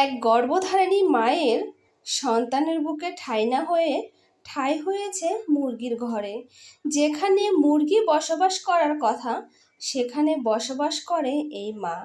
এক গর্ভধারিণী মায়ের সন্তানের বুকে ঠাই না হয়ে ঠাই হয়েছে মুরগির ঘরে। যেখানে মুরগি বসবাস করার কথা, সেখানে বসবাস করে এই মা।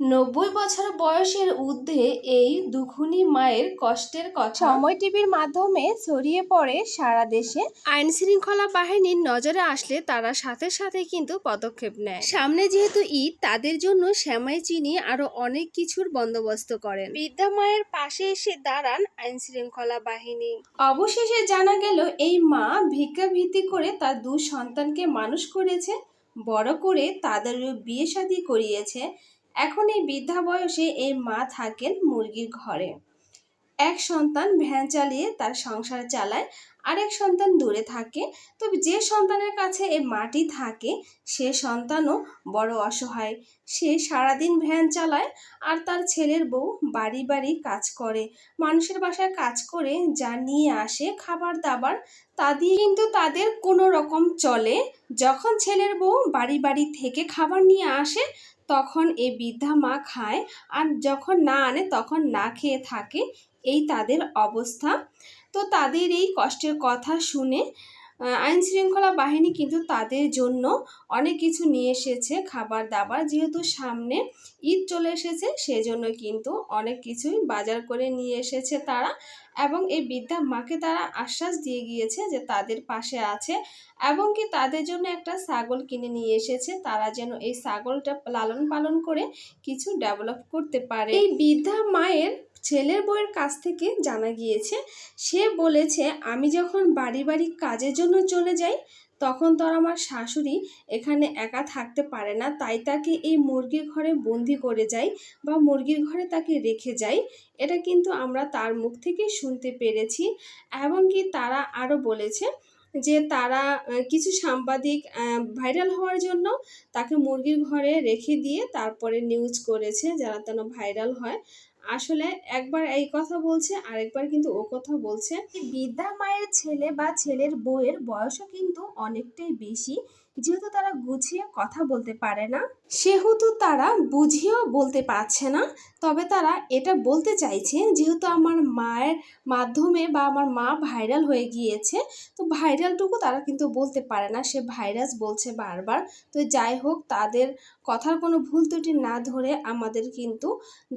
নব্বই বছর বয়সের ঊর্ধ্বে এই দুখুনি মায়ের কষ্টের কথা সময় টিভির মাধ্যমে ছড়িয়ে পড়ে সারা দেশে। আইন শৃঙ্খলা বাহিনীর নজরে আসলে তারা সাথে সাথে কিন্তু পদক্ষেপ নেয়। সামনে যেহেতু ঈদ তাদের জন্য শ্যামাই চিনি আরও অনেক কিছুর বন্দোবস্ত করেন। বৃদ্ধা মায়ের পাশে এসে দাঁড়ান আইন শৃঙ্খলা বাহিনী। অবশেষে জানা গেল এই মা ভিক্ষাবৃত্তি করে তার দু সন্তানকে মানুষ করেছে বড় করে তাদের বিয়ে শাদী করিয়েছে। এখন এই বৃদ্ধা বয়সে এই মা থাকেন মুরগির ঘরে। এক সন্তান ভ্যান চালিয়ে তার সংসার চালায়, আরেক সন্তান দূরে থাকে। তবে যে সন্তানের কাছে এই মাটি থাকে, সে সন্তানও বড় অসহায়। সে সারাদিন ভ্যান চালায় আর তার ছেলের বউ বাড়ি বাড়ি কাজ করে। মানুষের বাসায় কাজ করে, যা নিয়ে আসে, খাবার দাবার, তা দিয়ে কিন্তু তাদের কোনো রকম চলে। যখন ছেলের বউ বাড়ি বাড়ি থেকে খাবার নিয়ে আসে তখন এই বৃদ্ধা মা খায় আর যখন না আনে তখন না খেয়ে থাকে। এই তাদের অবস্থা। তো তাদের এই কষ্টের কথা শুনে আইন শৃঙ্খলা বাহিনী কিন্তু তাদের জন্য অনেক কিছু নিয়ে এসেছে, খাবার দাবার। যেহেতু সামনে ঈদ চলে এসেছে, সেজন্য কিন্তু অনেক কিছুই বাজার করে নিয়ে এসেছে তারা এবং এই বৃদ্ধা মাকে তারা আশ্বাস দিয়ে গিয়েছে যে তাদের পাশে আছে এবং কি তাদের জন্য একটা ছাগল কিনে নিয়ে এসেছে। তারা যেন এই ছাগলটা লালন পালন করে কিছু ডেভেলপ করতে পারে। এই বৃদ্ধা মায়ের ছেলের বউয়ের কাছ থেকে জানা গিয়েছে, সে বলেছে, আমি যখন বাড়ি বাড়ি কাজের জন্য চলে যাই, তখন তো আমার শাশুড়ি এখানে একা থাকতে পারে না, তাই তাকে এই মুরগির ঘরে বন্দি করে যাই বা মুরগির ঘরে তাকে রেখে যাই। এটা কিন্তু আমরা তার মুখ থেকে শুনতে পেরেছি। এবং কি তারা আরও বলেছে যে তারা কিছু সাংবাদিক ভাইরাল হওয়ার জন্য তাকে মুরগির ঘরে রেখে দিয়ে তারপরে নিউজ করেছে যারা যেন ভাইরাল হয়। আসলে একবার এই কথা বলছে, আরেকবার কিন্তু ও কথা বলছে। বিদ্যা মায়ের ছেলে বা ছেলের বউয়ের বয়সও কিন্তু অনেকটাই বেশি। যেহেতু তারা গুছিয়ে কথা বলতে পারে না, সেহেতু তারা বুঝিয়েও বলতে পারছে না। তবে তারা এটা বলতে চাইছে, যেহেতু আমার মায়ের মাধ্যমে বা আমার মা ভাইরাল হয়ে গিয়েছে, তো ভাইরালটুকু তারা কিন্তু বলতে পারে না। সে ভাইরাস বলছে বারবার। তো যাই হোক, তাদের কথার কোনো ভুল ত্রুটি না ধরে আমাদের কিন্তু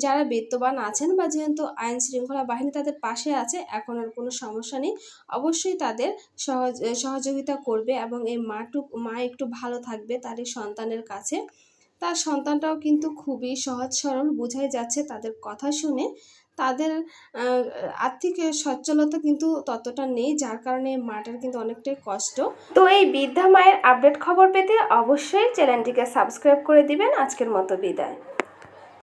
যারা বিত্তবান আছেন বা যেহেতু আইন শৃঙ্খলা বাহিনী তাদের পাশে আছে, এখন আর কোনো সমস্যা নেই। অবশ্যই তাদের সহযোগিতা করবে এবং এই মাটুক, মা একটু ভালো থাকবে তার এই সন্তানের কাছে। তার সন্তানটাও কিন্তু খুবই সহজ সরল, বোঝাই যাচ্ছে তাদের কথা শুনে। তাদের আর্থিক সচ্ছলতা কিন্তু ততটা নেই, যার কারণে মাটার কিন্তু অনেকটাই কষ্ট। তো এই বৃদ্ধা মায়ের আপডেট খবর পেতে অবশ্যই চ্যানেলটিকে সাবস্ক্রাইব করে দিবেন। আজকের মতো বিদায়।